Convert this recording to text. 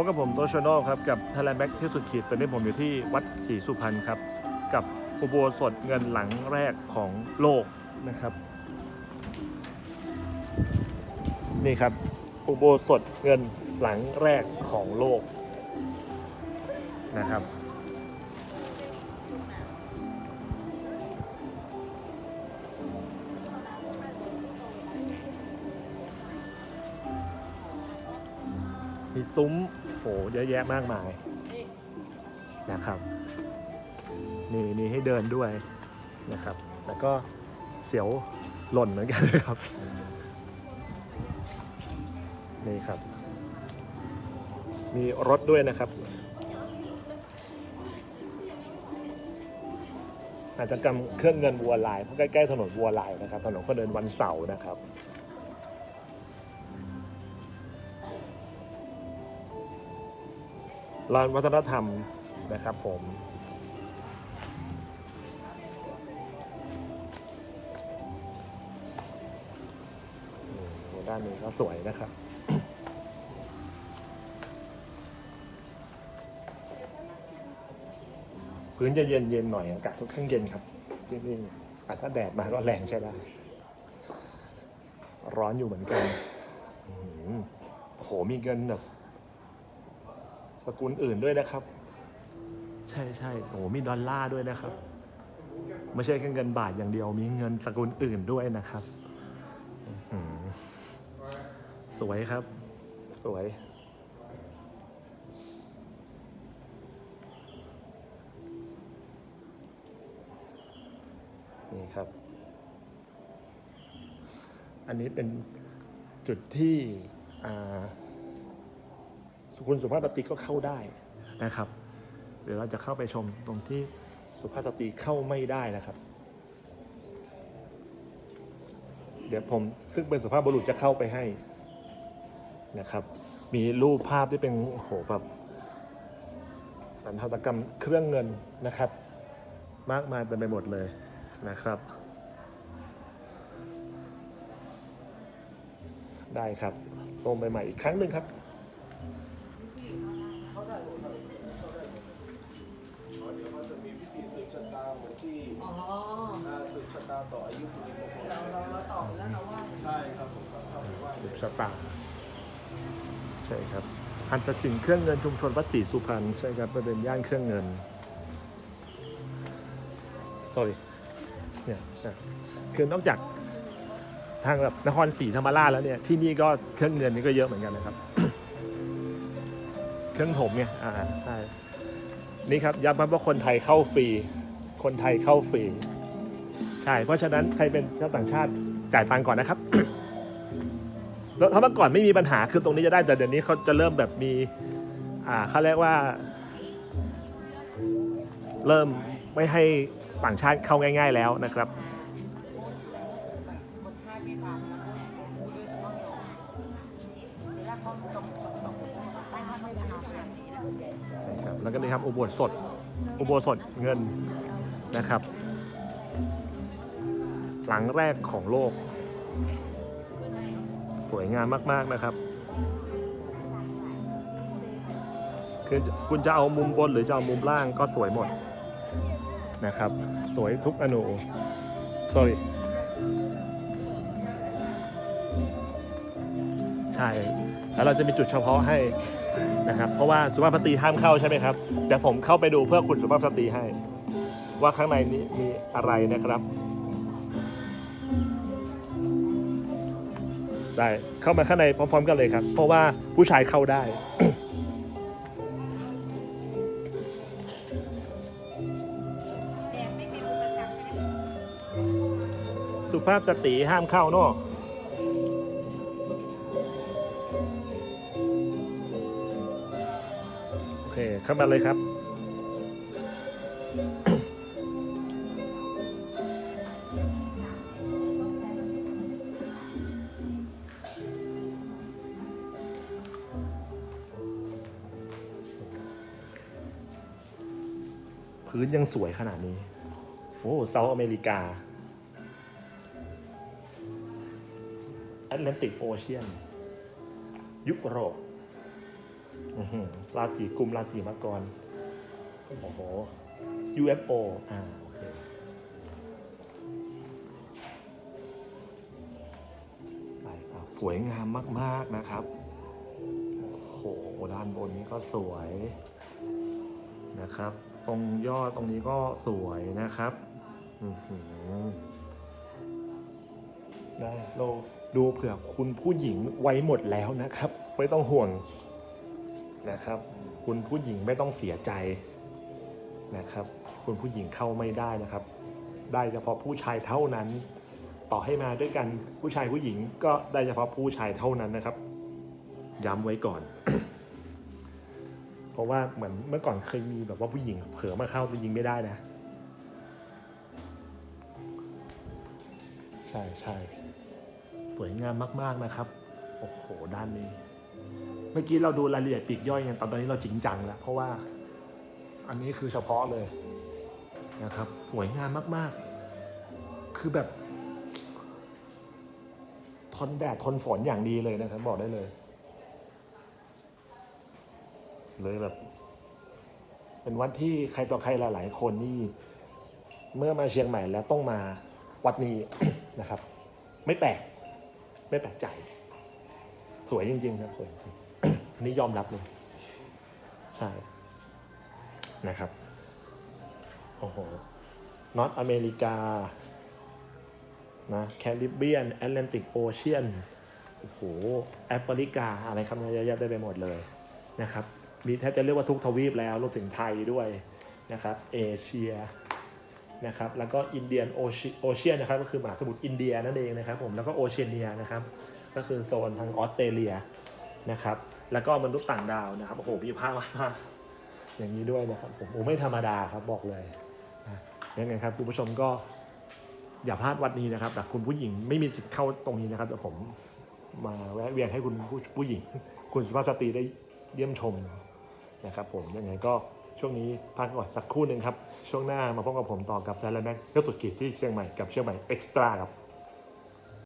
พบกับผมโตชโนครับ กับทแลน d แบ็กที่สุดขีดตอนนี้ผมอยู่ที่วัดศรีสุพรรณครับ กับอุโบสถเงินหลังแรกของโลกนะครับ นี่ครับ อุโบสถเงินหลังแรกของโลกนะครับ มีซุ้มโหเยอะแยะมากมายนะครับนี่มีให้เดินด้วยนะครับแล้วก็เสียวหล่นเหมือนกันเลยครับ นี่ครับ มีรถด้วยนะครับ อาจจะกรรมเครื่องเงินวัวลายเพราะใกล้ๆถนนวัวลายนะครับ ถนนคนเดินวันเสาร์นะครับ ลานวัฒนธรรมนะครับผมด้านนี้ก็สวยนะครับพื้นจะเย็นเย็นหน่อยอากาศค่อนข้างเย็นครับที่นี่อาจถ้าแดดมาก็แรงใช่ได้ ร้อนอยู่เหมือนกันโอ้โหมีเงินแบบ สกุลอื่นด้วยนะครับ ใช่ใช่โอ้โหมีดอลลาร์ด้วยนะครับ ไม่ใช่แค่เงินบาทอย่างเดียวมีเงินสกุลอื่นด้วยนะครับอื้อหือสวยครับ สวย นี่ครับ อันนี้เป็นจุดที่อ่าสุ คุณสุภาพสตรีก็เข้าได้นะครับ เดี๋ยวเราจะเข้าไปชมตรงที่สุภาพสตรีเข้าไม่ได้นะครับ เดี๋ยวผมซึ่งเป็นสุภาพบุรุษจะเข้าไปให้นะครับ มีรูปภาพที่เป็นโหแบบสันทัตกรรมเครื่องเงินนะครับ มากมายเต็มไปหมดเลยนะครับ ได้ครับลงไปใหม่อีกครั้งหนึ่งครับ ชะตาเหมือนที่อ๋ออ่าสืบชะตาต่ออายุสุริมงคลเราเราเราตอบแล้วเราว่าใช่ครับผมครับเข้าไปไหว้สืบชะตาใช่ครับอันตสินเครื่องเงินชุมชนวัดศรีสุพรรณใช่ครับประเด็นย่านเครื่องเงิน sorry เนี่ยอะคือนอกจากทางแบบนครศรีธรรมราชแล้วเนี่ยที่นี่ก็เครื่องเงินนี่ก็เยอะเหมือนกันนะครับ เครื่องถมเนี่ยอ่าใช่ นี่ครับย้ำครับว่าคนไทยเข้าฟรี คนไทยเข้าฟรี ใช่ เพราะฉะนั้นใครเป็นชาวต่างชาติจ่ายตังค์ก่อนนะครับ แล้วถ้าเมื่อก่อนไม่มีปัญหาคือตรงนี้จะได้แต่เดี๋ยวนี้เขาจะเริ่มแบบมี อ่าเขาเรียกว่า เริ่มไม่ให้ต่างชาติเข้าง่าย ๆแล้วนะครับคนค่าเขาตกตกตกตั้ง นะนะครับแล้วก็นี่ครับอุโบสถอุโบสถเงินนะครับ หลังแรกของโลก สวยงามมาก ๆนะครับคือคุณจะเอามุมบนหรือจะเอามุมล่างก็สวยหมดนะครับ สวยทุกอนู sorry ใช่ แล้วเราจะมีจุดเฉพาะให้ นะครับเพราะว่าสุภาพสตรีห้ามเข้าใช่ไหมครับเดี๋ยวผมเข้าไปดูเพื่อคุณสุภาพสตรีให้ ว่าข้างในนี้มีอะไรนะครับ ได้เข้ามาข้างในพร้อม ๆ กันเลยครับ เพราะว่าผู้ชายเข้าได้ สุภาพสตรีห้ามเข้าเนอะ เคเข้ามาเลยครับ พื้นยังสวยขนาดนี้ โอ้เซาท์อเมริกาแอตแลนติกโอเชียน ยุโรป อื้อหือราศีกุมราศีมังกร โอ้โห UFO อ่าโอเคไปครับสวยงามมาก ๆ นะครับ โอ้โห ด้านบนนี้ก็สวยนะครับ ตรงยอดตรงนี้ก็สวยนะครับอือหือได้เราดูเผื่อคุณผู้หญิงไว้หมดแล้วนะครับ ไม่ต้องห่วง นะครับ คุณผู้หญิงไม่ต้องเสียใจนะครับ คุณผู้หญิงเข้าไม่ได้นะครับ ได้เฉพาะผู้ชายเท่านั้น ต่อให้มาด้วยกันผู้ชายผู้หญิงก็ได้เฉพาะผู้ชายเท่านั้นนะครับ ย้ำไว้ก่อน เพราะว่าเหมือนเมื่อก่อนเคยมีแบบว่าผู้หญิงเผลอมาเข้าผู้หญิงไม่ได้นะ ใช่ใช่สวยงามมาก ๆนะครับ โอ้โห ด้านนี้ มื่อกี้เราดูรายละเอียดปีกย่อยกันตอนนี้เราจริงจังแล้ว เพราะว่าอันนี้คือเฉพาะเลยนะครับ สวยงามมากๆ คือแบบ ทนแดดทนฝนอย่างดีเลยนะครับ บอกได้เลย เลยแบบ เป็นวัดที่ใครต่อใครหลาย ๆ คนนี่ เมื่อมาเชียงใหม่แล้วต้องมาวัดนี้นะครับ ไม่แปลก ไม่แปลกใจ สวยจริงๆครับสวยจริง นี้ยอมรับเลยใช่นะครับโอ้โหนอตอเมริกานะแคริบเบียนแอตแลนติกโอเชียนโอ้โหแอฟริกาอะไรคำนี้เยอะแยะได้ไปหมดเลยนะครับมีแทบจะเรียกว่าทุกทวีปแล้วรวมถึงไทยด้วยนะครับเอเชียนะครับแล้วก็อินเดียนโอเชียนนะครับก็คือมหาสมุทรอินเดียนั่นเองนะครับผมแล้วก็โอเชียเนียนะครับก็คือโซนทางออสเตรเลียนะครับ แล้วก็มนุษย์ต่างดาวนะครับโอ้โหมีภาพมากอย่างนี้ด้วยนะครับผมโอ้ไม่ธรรมดาครับบอกเลยนะยังไงครับคุณผู้ชมก็อย่าพลาดวัดนี้นะครับแต่คุณผู้หญิงไม่มีสิทธิ์เข้าตรงนี้นะครับเดี๋ยวผมมาแวะเวียนให้คุณผู้ผู้หญิง คุณสุภาพสตรีได้เยี่ยมชมนะครับ ผมยังไงก็ช่วงนี้พักก่อนสักครู่หนึ่งครับ ช่วงหน้ามาพบกับผมต่อกับไดร์แม็กเที่ยวสุดขีดที่เชียงใหม่กับเชียงใหม่เอ็กซ์ตร้าครับ